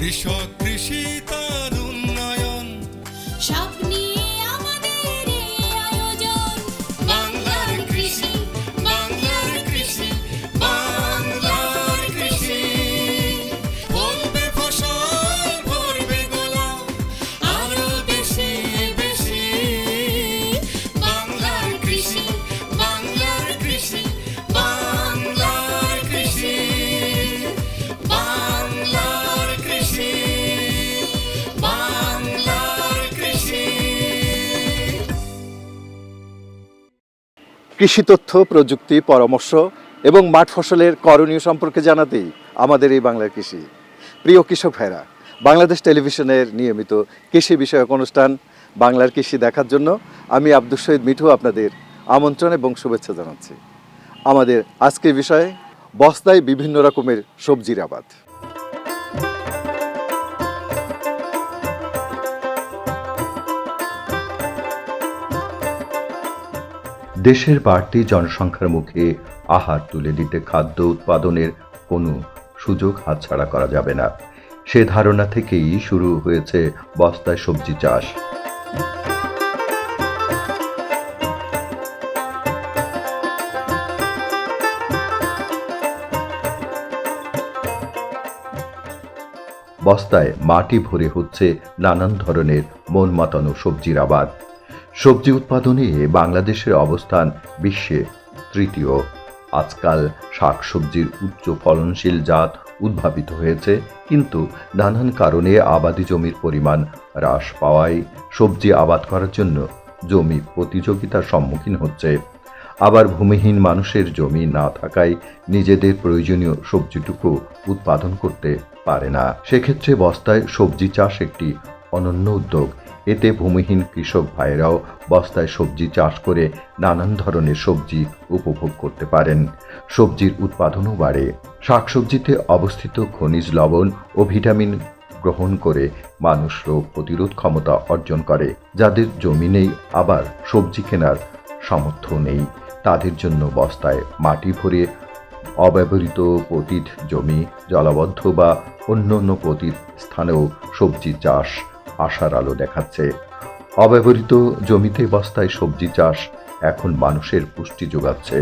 কৃষক কৃষি তার কৃষি তথ্য, প্রযুক্তি, পরামর্শ এবং মাঠ ফসলের করণীয় সম্পর্কে জানাতেই আমাদের এই বাংলার কৃষি। প্রিয় কৃষক ভাইরা, বাংলাদেশ টেলিভিশনের নিয়মিত কৃষি বিষয়ক অনুষ্ঠান বাংলার কৃষি দেখার জন্য আমি আব্দুল শহীদ মিঠু আপনাদের আমন্ত্রণ এবং শুভেচ্ছা জানাচ্ছি। আমাদের আজকের বিষয়ে, বস্তায় বিভিন্ন রকমের সবজির আবাদ। দেশের বাড়তি জনসংখ্যার মুখে আহার তুলে দিতে খাদ্য উৎপাদনের কোনো সুযোগ হাতছাড়া করা যাবে না। সে ধারণা থেকেই শুরু হয়েছে বস্তায় সবজি চাষ। বস্তায় মাটি ভরে হচ্ছে নানান ধরনের মন মাতানো সবজির আবাদ। সবজি উৎপাদনে বাংলাদেশের অবস্থান বিশ্বে তৃতীয়। আজকাল শাকসবজির উচ্চ ফলনশীল জাত উদ্ভাবিত হয়েছে, কিন্তু নানান কারণে আবাদি জমির পরিমাণ হ্রাস পাওয়ায় সবজি আবাদ করার জন্য জমি প্রতিযোগিতার সম্মুখীন হচ্ছে। আবার ভূমিহীন মানুষের জমি না থাকায় নিজেদের প্রয়োজনীয় সবজিটুকু উৎপাদন করতে পারে না। সেক্ষেত্রে বস্তায় সবজি চাষ একটি অনন্য উদ্যোগ। এতে ভূমিহীন কৃষক ভাইয়েরাও বস্তায় সবজি চাষ করে নানান ধরনের সবজি উপভোগ করতে পারেন। সবজির উৎপাদনও বাড়ে। শাকসবজিতে অবস্থিত খনিজ লবণ ও ভিটামিন গ্রহণ করে মানুষ রোগ প্রতিরোধ ক্ষমতা অর্জন করে। যাদের জমি নেই, আবার সবজি কেনার সামর্থ্য নেই। তাদের জন্য বস্তায় মাটি ভরে অব্যবহৃত পতিত জমি, জলাবদ্ধ বা অন্য অন্য স্থানেও সবজি চাষ আশার আলো দেখাচ্ছে। অব্যবহৃত জমিতে বস্তায় সবজি চাষ এখন মানুষের পুষ্টি যোগাচ্ছে।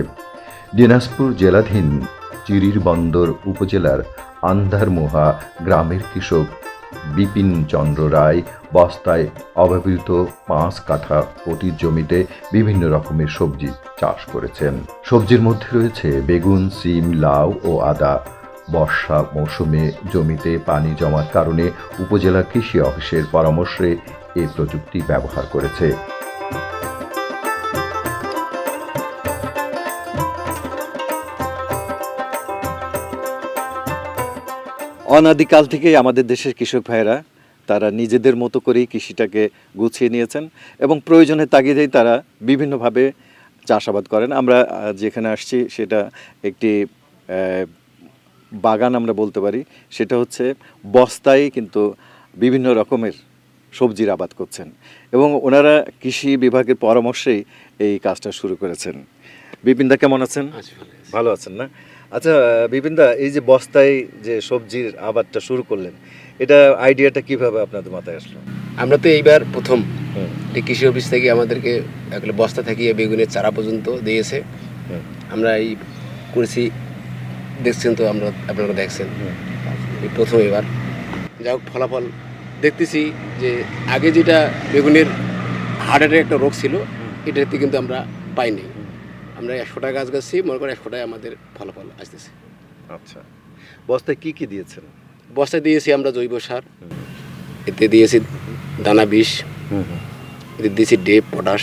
দিনাজপুর জেলাধীন চিরির বন্দর উপজেলার আন্ধারমোহা গ্রামের কৃষক বিপিন চন্দ্র রায় বস্তায় অব্যবহৃত পাঁচ কাঠা পতির জমিতে বিভিন্ন রকমের সবজি চাষ করেছেন। সবজির মধ্যে রয়েছে বেগুন, সিম, লাউ ও আদা। বর্ষা মৌসুমে জমিতে পানি জমার কারণে উপজেলা কৃষি অফিসের পরামর্শে এই প্রযুক্তি ব্যবহার করেছে। অনাদিকাল থেকেই আমাদের দেশের কৃষক ভাইয়েরা, তারা নিজেদের মতো করেই কৃষিটাকে গুছিয়ে নিয়েছেন এবং প্রয়োজনের তাগিদেই তারা বিভিন্নভাবে চাষাবাদ করেন। আমরা যেখানে আসছি সেটা একটি বাগান আমরা বলতে পারি সেটা হচ্ছে বস্তায় কিন্তু বিভিন্ন রকমের সবজির আবাদ করছেন এবং ওনারা কৃষি বিভাগের পরামর্শেই এই কাজটা শুরু করেছেন। বিপিনদা কেমন আছেন? ভালো আছেন না? আচ্ছা বিপিনদা এই যে বস্তায় যে সবজির আবাদটা শুরু করলেন এটা আইডিয়াটা কীভাবে আপনাদের মাথায় আসলো? আমরা তো এইবার প্রথম কৃষি অফিস থেকে আমাদেরকে বস্তা থাকিয়ে বেগুনের চারা পর্যন্ত দিয়েছে। আমরা এই করেছি দেখছেন তো আমরা আপনারা দেখছেন। এই প্রথম এবার। যা হোক ফলাফল দেখতেছি যে আগে যেটা বেগুনের হার্ট অ্যাটাক একটা রোগ ছিল এটাতে কিন্তু আমরা পাইনি। আমরা একশোটা গাছ গাছছি মনে করেন একশোটায় আমাদের ফলাফল আসতেছে। আচ্ছা। বস্তায় কি কি দিয়েছেন? বস্তায় দিয়েছি আমরা জৈব সার এতে দিয়েছি দানা বিষ এতে দিয়েছি ডেপ পটাশ।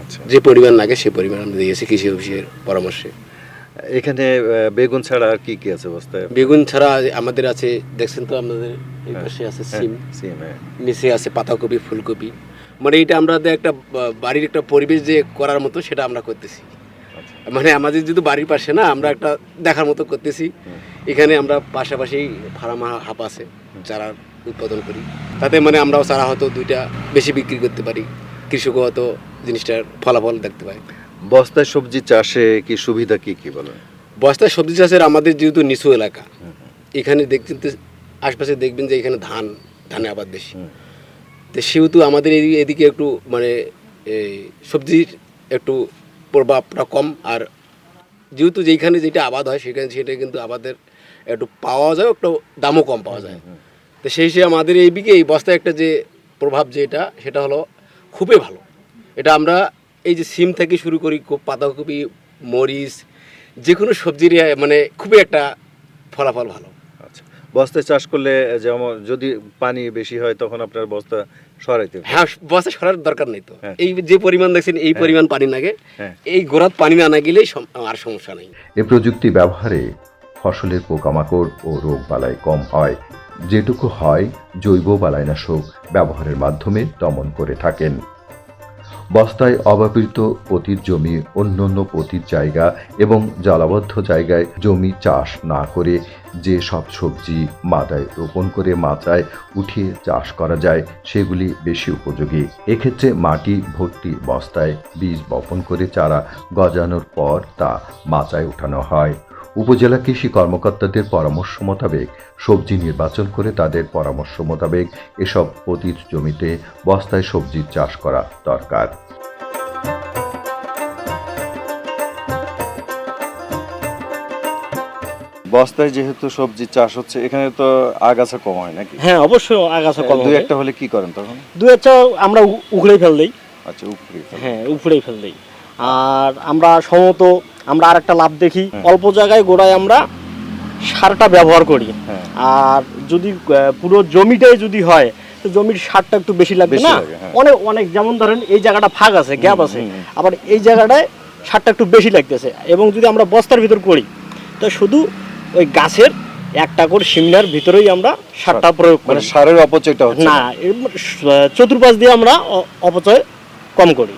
আচ্ছা। যে পরিমাণ লাগে সে পরিমাণ আমরা দিয়েছি কৃষি অফিসের পরামর্শে। এখানে বেগুন ছাড়া আর কি কি আছে বস্তায়? বেগুন ছাড়া আমাদের আছে দেখছেন তো আমাদের এই পাশে আছে সিম। সিম হ্যাঁ। নিচে আছে পাতাকপি ফুলকপি। মানে এটা আমরা যে একটা বাড়ির একটা পরিবেশ যে করার মতো সেটা আমরা করতেছি। আচ্ছা। মানে আমাদের যেহেতু বাড়ির পাশে না আমরা একটা দেখার মতো করতেছি। এখানে আমরা পাশাপাশি ফার্ম হাফ আছে চারা উৎপাদন করি। তাতে মানে আমরাও চারা হয়তো দুইটা বেশি বিক্রি করতে পারি। কৃষকও হয়তো জিনিসটার ফলাফল দেখতে পায়। বস্তায় সবজি চাষে কি সুবিধা কি কি বলেন? বস্তায় সবজি চাষের আমাদের যেহেতু নিচু এলাকা এখানে দেখতে আশপাশে দেখবেন যে এখানে ধান ধানে আবাদ বেশি। তো সেহেতু আমাদের এদিকে একটু মানে এই সবজির একটু প্রভাবটা কম। আর যেহেতু যেখানে যেটা আবাদ হয় সেখানে সেটা কিন্তু আবাদের একটু পাওয়া যায় একটু দামও কম পাওয়া যায়। তো সেই হিসেবে আমাদের এই দিকে এই বস্তায় একটা যে প্রভাব যেটা সেটা হলো খুবই ভালো। এটা আমরা এই যে সিম থেকে শুরু করি পাতাকপি মরিচ যে কোনো সবজির মানে খুবই একটা ফলাফল ভালো। আচ্ছা বস্তায় চাষ করলে যেমন যদি পানি বেশি হয় তখন আপনার বস্তা সরাইতে হ্যাঁ বস্তা সরার দরকার নেই তো। হ্যাঁ। এই যে পরিমাণ দেখছেন এই পরিমাণ পানি লাগে। হ্যাঁ। এই গোড়াত পানি না না গেলেই আর সমস্যা নেই। এ প্রযুক্তি ব্যবহারে ফসলের পোকামাকড় ও রোগবালাই কম হয়। যেটুকু হয় জৈব বালাইনাশক ব্যবহারের মাধ্যমে দমন করে থাকেন। বস্তায় অব্যবহৃত পতির জমি, অন্যান্য পতির জায়গা এবং জলাবদ্ধ জায়গায় জমি চাষ না করে যে সব সবজি মাদায় রোপণ করে মাচায় উঠিয়ে চাষ করা যায়, সেগুলি বেশি উপযোগী। এক্ষেত্রে মাটি ভর্তি বস্তায় বীজ বপন করে চারা গজানোর পর তা মাচায় উঠানো হয়। উপজেলা কৃষি কর্মকর্তাদের পরামর্শ মোতাবেক সবজি নির্বাচন করে তাদের পরামর্শ মোতাবেক এসব পতির জমিতে বস্তায় সবজির চাষ করা দরকার। বস্তায় যেহেতু সবজি চাষ হচ্ছে এখানে তো আগাছা কম হয় নাকি? হ্যাঁ অবশ্যই আগাছা কম দুই একটা হলে কি করেন তখন? দু একটা আমরা উখড়ে ফেল দিই। আচ্ছা উপরে হ্যাঁ উপড়েই ফেল দিই। আর আমরা সম্ভবত আমরা আর একটা লাভ দেখি। হ্যাঁ। অল্প জায়গায় গোড়ায় আমরা সারটা ব্যবহার করি। হ্যাঁ। আর যদি পুরো জমিটাই যদি হয় তো জমির সারটা একটু বেশি লাগবে না? হ্যাঁ। অনেক অনেক যেমন ধরেন এই জায়গাটা ফাঁক আছে গ্যাপ আছে। আবার এই জায়গাটায় সারটা একটু বেশি লাগতেছে। এবং যদি আমরা বস্তার ভিতর করি তো শুধু ওই গাছের একটা করে সিমনার ভিতরেই আমরা সারটা প্রয়োগ মানে করি। সারের অপচয়টা না চতুর্পাশ দিয়ে আমরা অপচয় কম করি।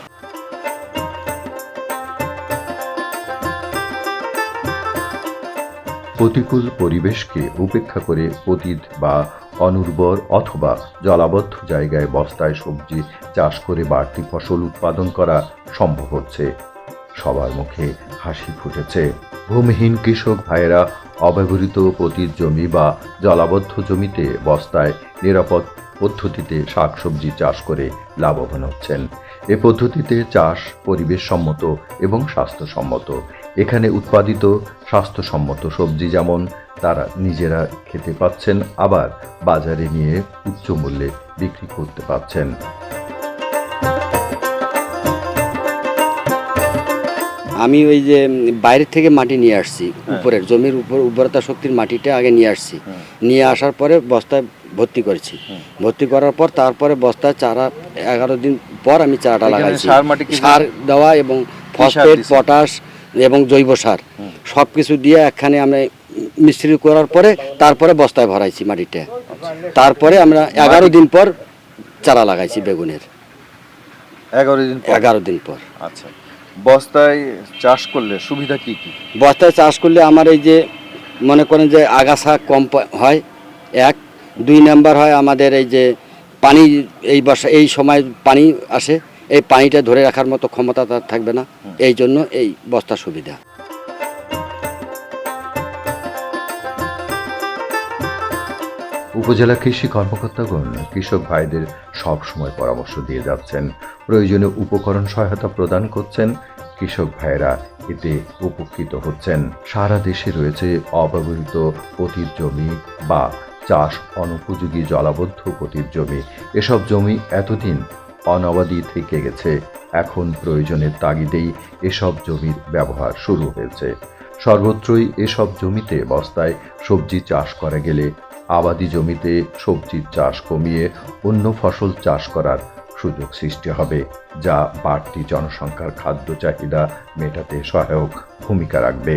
প্রতিকূল পরিবেশকে উপেক্ষা করে অতীত বা অনুর্বর অথবা জলাবদ্ধ জায়গায় বস্তায় সবজি চাষ করে বাড়তি ফসল উৎপাদন করা সম্ভব হচ্ছে। সবার মুখে হাসি ফুটেছে। ভূমিহীন কৃষক ভাইয়েরা অব্যবহৃত পতির জমি বা জলাবদ্ধ জমিতে বস্তায় নিরাপদ পদ্ধতিতে শাকসবজি চাষ করে লাভবান হচ্ছেন। এ পদ্ধতিতে চাষ পরিবেশসম্মত এবং স্বাস্থ্যসম্মত। এখানে উৎপাদিত স্বাস্থ্যসম্মত সবজি যেমন তারা নিজেরা খেতে পাচ্ছেন আবার বাজারে নিয়ে উচ্চ মূল্যে বিক্রি করতে পাচ্ছেন। আমি ওই যে বাইরের থেকে মাটি নিয়ে আসছি উপরের জমির উপর উর্বরতা শক্তির মাটিটা আগে নিয়ে আসছি। নিয়ে আসার পরে বস্তায় ভর্তি করেছি। ভর্তি করার পর তারপরে বস্তায় চারা এগারো দিন পর আমি চারাটা লাগাইছি। সার মাটি কি সার দেওয়া এবং ফসফেট পটাশ এবং জৈব সার। সব কিছু দিয়ে একখানে আমরা মিস্ত্রি করার পরে তারপরে বস্তায় ভরাইছি মাটিটা তারপরে আমরা এগারো দিন পর চারা লাগাইছি বেগুনের। এগারো দিন এগারো দিন পর। আচ্ছা। বস্তায় চাষ করলে সুবিধা কি কি? বস্তায় চাষ করলে আমার এই যে মনে করেন যে আগাছা কম হয় এক। দুই নাম্বার হয় আমাদের এই যে পানি এই বর্ষা এই সময় পানি আসে। এই পানিটা ধরে রাখার মতো ক্ষমতা তার থাকবে না। এই জন্য এই বস্তা সুবিধা। উপজেলা কৃষি কর্মকর্তাগণ কৃষক ভাইদের সব সময় পরামর্শ দিয়ে যাচ্ছেন। প্রয়োজনীয় উপকরণ সহায়তা প্রদান করছেন। কৃষক ভাইয়েরা এতে উপকৃত হচ্ছেন। সারা দেশে রয়েছে অব্যবহৃত পতির জমি বা চাষ অনুপযোগী জলাবদ্ধ পতির জমি। এসব জমি এতদিন অনাবাদি থেকে গেছে। এখন প্রয়োজনের তাগিদেই এসব জমির ব্যবহার শুরু হয়েছে। সর্বত্রই এসব জমিতে বস্তায় সবজি চাষ করা গেলে আবাদি জমিতে সবজির চাষ কমিয়ে অন্য ফসল চাষ করার সুযোগ সৃষ্টি হবে, যা বাড়তি জনসংখ্যার খাদ্য চাহিদা মেটাতে সহায়ক ভূমিকা রাখবে।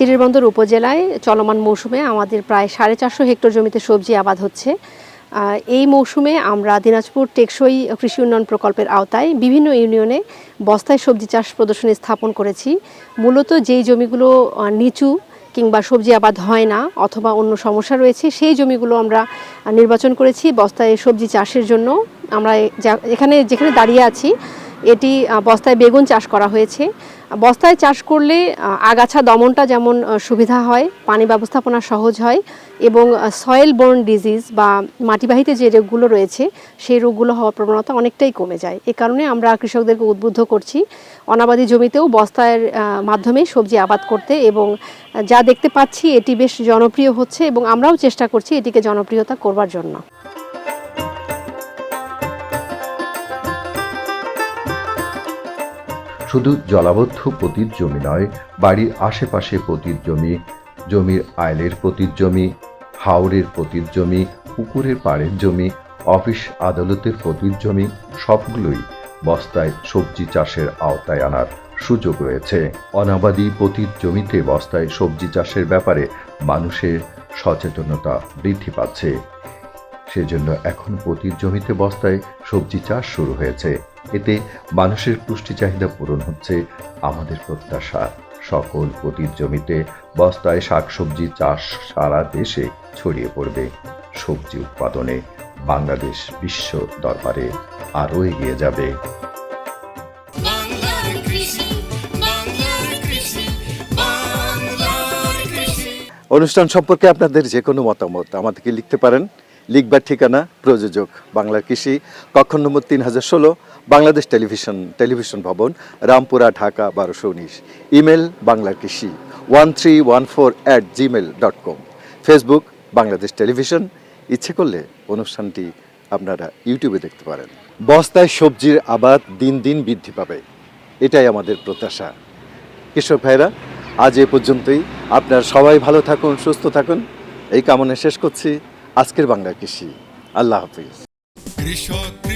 চিরিরবন্দর উপজেলায় চলমান মৌসুমে আমাদের প্রায় সাড়ে চারশো হেক্টর জমিতে সবজি আবাদ হচ্ছে। এই মৌসুমে আমরা দিনাজপুর টেকসই কৃষি উন্নয়ন প্রকল্পের আওতায় বিভিন্ন ইউনিয়নে বস্তায় সবজি চাষ প্রদর্শনী স্থাপন করেছি। মূলত যেই জমিগুলো নিচু কিংবা সবজি আবাদ হয় না অথবা অন্য সমস্যা রয়েছে, সেই জমিগুলো আমরা নির্বাচন করেছি বস্তায় সবজি চাষের জন্য। আমরা এখানে যেখানে দাঁড়িয়ে আছি, এটি বস্তায় বেগুন চাষ করা হয়েছে। বস্তায় চাষ করলে আগাছা দমনটা যেমন সুবিধা হয়, পানি ব্যবস্থাপনা সহজ হয় এবং সয়েল বোর্ন ডিজিজ বা মাটিবাহিত যে রোগগুলো রয়েছে, সেই রোগগুলো হওয়ার প্রবণতা অনেকটাই কমে যায়। এ কারণে আমরা কৃষকদেরকে উদ্বুদ্ধ করছি অনাবাদি জমিতেও বস্তার মাধ্যমে সবজি আবাদ করতে এবং যা দেখতে পাচ্ছি এটি বেশ জনপ্রিয় হচ্ছে এবং আমরাও চেষ্টা করছি এটিকে জনপ্রিয়তা করবার জন্য। শুধু জলাবদ্ধ পতির জমি নয়, বাড়ির আশেপাশে পতির জমি, জমির আইলের পতির জমি, হাওরের পতির জমি, পুকুরের পাড়ের জমি, অফিস আদালতের পতির জমি, সবগুলোই বস্তায় সবজি চাষের আওতায় আনার সুযোগ রয়েছে। অনাবাদি পতির জমিতে বস্তায় সবজি চাষের ব্যাপারে মানুষের সচেতনতা বৃদ্ধি পাচ্ছে। সেজন্য এখন পতির জমিতে বস্তায় সবজি চাষ শুরু হয়েছে। এতে মানুষের পুষ্টি চাহিদা পূরণ হচ্ছে আমাদের প্রত্যাশা। সকল পতির জমিতে বস্তায় শাকসবজি চাষ সারা দেশে ছড়িয়ে পড়বে। সবজি উৎপাদনে বাংলাদেশ বিশ্ব দরবারে আরও এগিয়ে যাবে। বাংলার কৃষি বাংলার কৃষি বাংলার কৃষি। অনুষ্ঠান সম্পর্কে আপনাদের যে কোনো মতামত আমাদেরকে লিখতে পারেন। লিখবার ঠিকানা প্রযোজক, বাংলার কৃষি, কক্ষ নম্বর তিন হাজার ষোলো, বাংলাদেশ টেলিভিশন টেলিভিশন ভবন, রামপুরা, ঢাকা, বারোশো উনিশ। ইমেল, বাংলার কৃষি one three one four at Gmail dot com Facebook Bangladesh television. ইচ্ছে করলে অনুষ্ঠানটি আপনারা ইউটিউবে দেখতে পারেন। বস্তায় সবজির আবাদ দিন দিন বৃদ্ধি পাবে। এটাই আমাদের প্রত্যাশা। কৃষক ভাইরা, আজ এ পর্যন্তই। আপনার সবাই ভালো থাকুন, সুস্থ থাকুন। এই কামনা শেষ করছি। আজকের বাংলা কৃষি। আল্লাহ হাফিজ। কৃষক